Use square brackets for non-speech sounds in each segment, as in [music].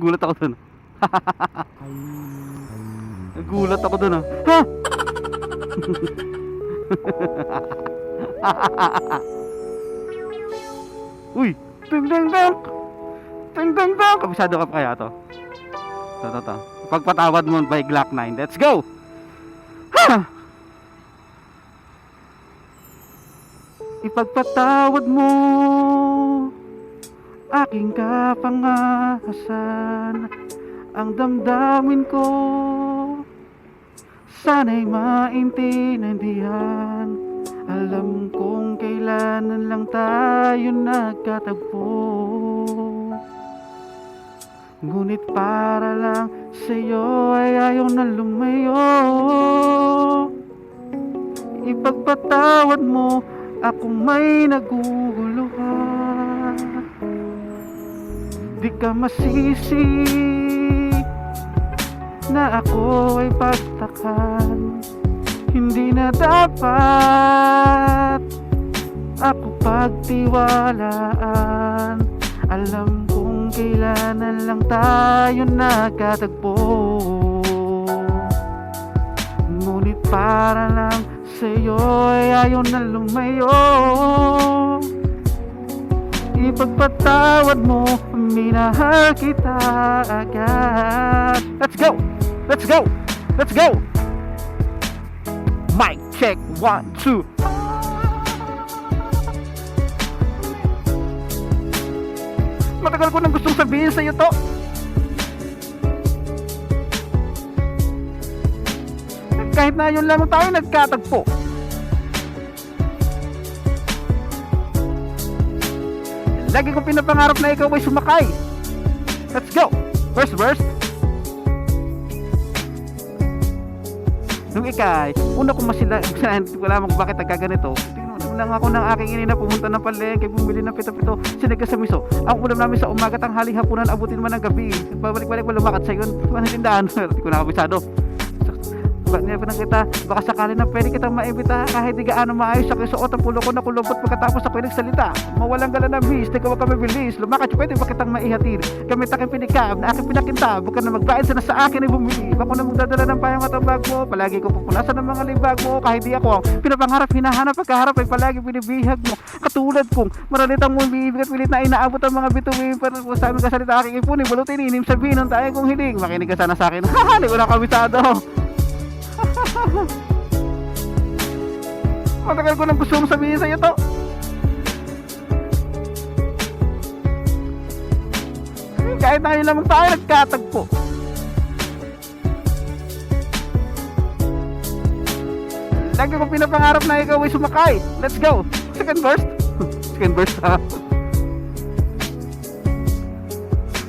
Gulat ako dun. Gulat ako dun ah. Ha? [laughs] Uy! Ting ting ting! Ting ting ting! Kabisado ka pa kaya to? Ito, ito, ito. Pagpatawad mo by Glock 9. Let's go! Ha! Ipagpatawad mo aking kapangahasan ang damdamin ko sana'y maintindihan. Alam kong kailanan lang tayo nagkatagpo. Ngunit para lang sa'yo ay ayaw na lumayo. Ipagpatawad mo akong may naguguluhan Di ka masisi na ako ay pagtakan Hindi na dapat ako pagtiwalaan. Alam kong kailanan lang tayo nagkatagpo Ngunit para lang sa'yo ay ayaw na lumayo Ipagpatawad mo, minahal kita agad Let's go! Let's go! Let's go! Mic check, one, two Matagal ko nang gustong sabihin sa'yo to Kahit na yun lamang tayo nagkatagpo Lagi ko pinapangarap na ikaw ay sumakay Let's go! First verse Nung ikay, una ko masila, hindi ko alam kung bakit nagkaganito. Tinunod lang ako ng aking ina na pumunta ng palengke, bumili ng pito-pito, sinigas sa miso. Ang ulam namin sa umaga, tanghaling hapunan, abutin man ng gabi. Pabalik-balik pa lumakad sa yun, ano tindahan, [laughs] hindi ko nakabisado. Ba't niya pinakita, baka sakali na pwede kitang maibita kahit di gaano maayos sa kisuot ang pulo ko na kulubot pagkatapos ako nagsalita. Mawalang gala ng bis, di ka wag ka mabilis, lumakad pwede ba kitang maihatid. Gamit aking pinikab na aking pinakintab, huwag ka na magbayad sana sa akin ay bumili. Bako na magdadala ng payong at ang bag mo, palagi ko pupunasan ng mga libag mo, kahit di ako ang pinapangarap, hinahanap, pagkaharap ay palagi binibihag mo. Katulad kong maralitang mong bibig at pilit na inaabot ang mga bituin para kung sabi ka salita aking ipunin, balutin, inim sabihin ng tayo kong hiling. Makinig ka sana sa akin. [laughs] Haha, di ko na kabisado. [laughs] Matagal ko nang gusto mong sabihin sa'yo to. Kahit yun lamang tayo nagkatagpo. Lagi ko pinapangarap na ikaw ay sumakay. Let's go. Second verse. [laughs] Second verse ha.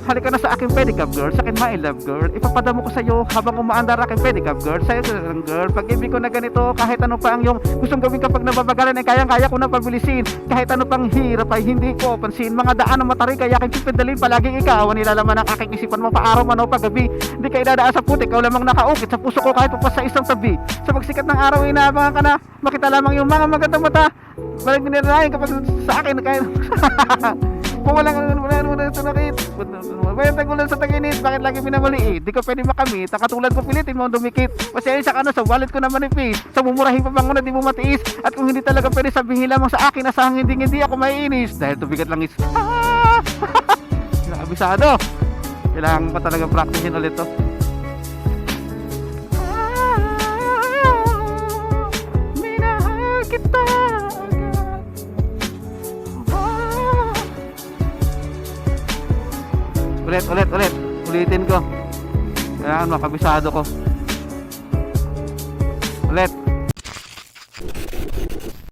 Halika na sa aking pedicab girl, sa akin my love girl. Ipapadamo ko sa iyo habang umaandar aking pedicab girl. Sa'yo lang girl, pag-ibig ko na ganito Kahit ano pa ang yung gustong gawin kapag nababagalan Ay kayang-kaya ko na pabilisin. Kahit ano pang hirap ay hindi ko pansin. Mga daan ng matarik kaya aking pipindalin. Palaging ikaw ang nilalaman ng aking isipan mo Paaraw man o paggabi. Hindi ka idadaan sa putik, ikaw lamang nakaukit Sa puso ko kahit pa sa isang tabi. Sa pagsikat ng araw inaabangan ka na. Makita lamang yung mga magandang mata. Balik nilalayan kapag sa akin kaya [laughs] kung walang wala wala sa nakit May tagulan sa taginit Bakit lagi minamaliit Di ko pwede makamit Ang katulad ko pilitin mo dumikit. Pasensya ka na sa wallet ko na manipis Sa mumurahin pa bang na di mo matiis? At kung hindi talaga pwede sabihin lamang sa akin Asahang hindi hindi ako maiinis. Dahil tubigat lang is [laughs] Ah! [laughs] Nakabisado Kailangan pa talaga practicein ulit to Ulit, ulit, ulit. Ulitin ko. Kailangan makabisado ko. Ulit.